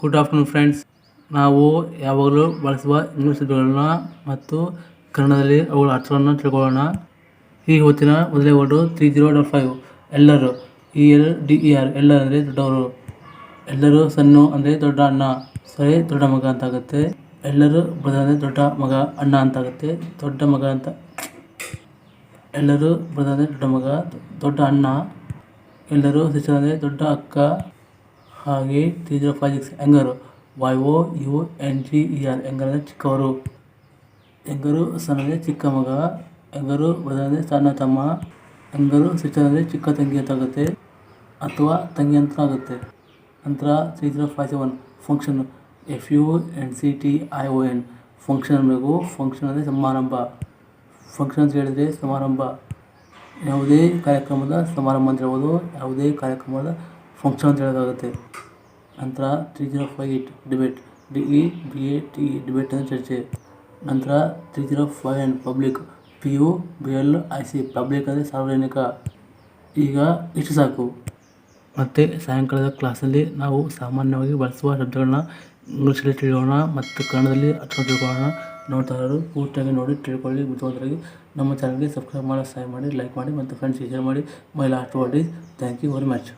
Good afternoon friends ನಾವು ಯಾವಾಗಲೂ ಬಳಸುವ ಇಂಗ್ಲೀಷ್ ಶಬ್ದಗಳನ್ನ ಮತ್ತು ಕನ್ನಡದಲ್ಲಿ ಅವುಗಳ ಅರ್ಥವನ್ನು ತಿಳ್ಕೊಳ್ಳೋಣ. ಈ ಹೊತ್ತಿನ ಮೊದಲೇ word three zero double five ಎಲ್ಲರೂ E L D E R ಎಲ್ಲ ಅಂದರೆ ದೊಡ್ಡವರು. ಎಲ್ಲರೂ ಸಣ್ಣ ಅಂದರೆ ದೊಡ್ಡ ಅಣ್ಣ, ಸರಿ, ದೊಡ್ಡ ಮಗ ಅಂತ ಆಗುತ್ತೆ ಎಲ್ಲರೂ ಬ್ರದರ್ ಅಂದರೆ ದೊಡ್ಡ ಮಗ, ಅಣ್ಣ ಅಂತ ಆಗುತ್ತೆ ದೊಡ್ಡ ಮಗ ಅಂತ. ಎಲ್ಲರೂ ಬ್ರದರ್ ಅಂದರೆ ದೊಡ್ಡ ಮಗ, ದೊಡ್ಡ ಅಣ್ಣ. ಎಲ್ಲರೂ ಸಿಸ್ಟರ್ ಅಂದರೆ ದೊಡ್ಡ ಅಕ್ಕ. ಹಾಗೆ three zero five six younger? Y O U N G E R younger ಅಂದರೆ ಚಿಕ್ಕವರು. ಹೆಂಗರು ಸಣ್ಣ ಅಂದರೆ ಚಿಕ್ಕ ಮಗ, ಹೆಂಗರು ಬ್ರದರ್ ಅಂದರೆ ಸಣ್ಣ ತಮ್ಮ, ಹೆಂಗರು ಸಿಸ್ಟರ್ ಚಿಕ್ಕ ತಂಗಿ ಅಂತ ಆಗುತ್ತೆ ಅಥವಾ ತಂಗಿ ಅಂತ ಆಗುತ್ತೆ. ನಂತರ three zero five seven function F U N C T I O N function ಅನ್ನಬೇಕು ಫಂಕ್ಷನ್ ಅಂದರೆ ಸಮಾರಂಭ. ಫಂಕ್ಷನ್ ಅಂತ ಹೇಳಿದರೆ ಸಮಾರಂಭ. ಯಾವುದೇ ಕಾರ್ಯಕ್ರಮದ ಸಮಾರಂಭ ಅಂತ ಹೇಳ್ಬೋದು, ಯಾವುದೇ ಕಾರ್ಯಕ್ರಮದ ಫಂಕ್ಷನ್ ಅಂತ ಹೇಳೋಕ್ಕಾಗುತ್ತೆ ನಂತರ three zero five eight debate D E B A T E debate ಅಂದರೆ ಚರ್ಚೆ. ನಂತರ three zero five and public P U B L I C public ಅಂದರೆ ಸಾರ್ವಜನಿಕ. ಈಗ ಇಷ್ಟು ಸಾಕು. ಮತ್ತು ಸಾಯಂಕಾಲದ ಕ್ಲಾಸಲ್ಲಿ ನಾವು ಸಾಮಾನ್ಯವಾಗಿ ಬಳಸುವ ಶಬ್ದಗಳನ್ನ ಇಂಗ್ಲೀಷಲ್ಲಿ ತಿಳಿಯೋಣ ಮತ್ತು ಕನ್ನಡದಲ್ಲಿ ಅಥವಾ ತಿಳ್ಕೊಳ್ಳೋಣ. ನೋಡ್ತಾ ಇರೋರು ಪೂರ್ತಿಯಾಗಿ ನೋಡಿ, ತಿಳ್ಕೊಳ್ಳಿ. ಬುದ್ಧಿವಂತರಾಗಿ ನಮ್ಮ ಚಾನಲ್ಗೆ ಸಬ್ಸ್ಕ್ರೈಬ್ ಮಾಡೋ ಸಹಾಯ ಮಾಡಿ ಲೈಕ್ ಮಾಡಿ ಮತ್ತು ಫ್ರೆಂಡ್ಸ್ಗೆ ಶೇರ್ ಮಾಡಿ. My last word thank you very much